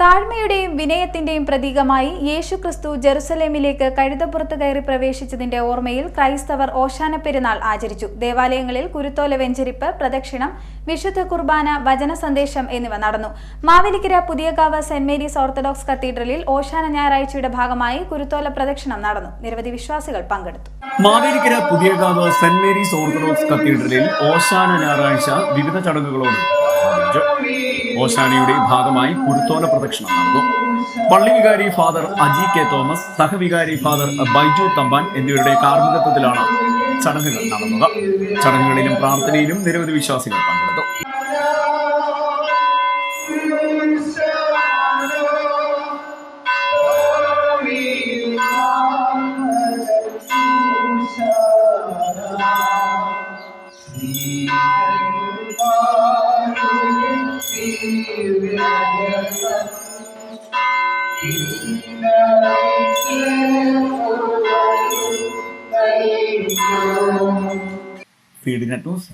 താഴ്മയുടെയും വിനയത്തിന്റെയും പ്രതീകമായി യേശു ക്രിസ്തു ജെറുസലേമിലേക്ക് കഴുതപ്പുറത്ത് കയറി പ്രവേശിച്ചതിന്റെ ഓർമ്മയിൽ ക്രൈസ്തവർ ഓശാന പെരുന്നാൾ ആചരിച്ചു. ദേവാലയങ്ങളിൽ കുരുത്തോല വെഞ്ചരിപ്പ് പ്രദക്ഷിണം വിശുദ്ധ കുർബാന വചന സന്ദേശം എന്നിവ നടന്നു. Mavelikkara Puthiyakavu saint Mary's orthodox കത്തീഡ്രലിൽ ഓശാന ഞായറാഴ്ചയുടെ ഭാഗമായി കുരുത്തോല പ്രദക്ഷിണം നടന്നു. നിരവധി വിശ്വാസികൾ പങ്കെടുത്തു. Mavelikkara Puthiyakavu saint Mary's orthodox കത്തീഡ്രലിൽ ഓശാന ഞായറാഴ്ച വിവിധ ചടങ്ങുകളോട് ആരംഭിച്ചു. ഓശാനയുടെ ഭാഗമായി കുരുത്തോല പ്രദക്ഷിണം നടന്നു. പള്ളി വികാരി ഫാദർ അജി കെ തോമസ് സഹവികാരി ഫാദർ ബൈജു തമ്പാൻ എന്നിവരുടെ കാർമ്മികത്വത്തിലാണ് ചടങ്ങുകൾ നടന്നത്. ചടങ്ങുകളിലും പ്രാർത്ഥനയിലും നിരവധി വിശ്വാസികൾ പങ്കെടുത്തു. Feed net news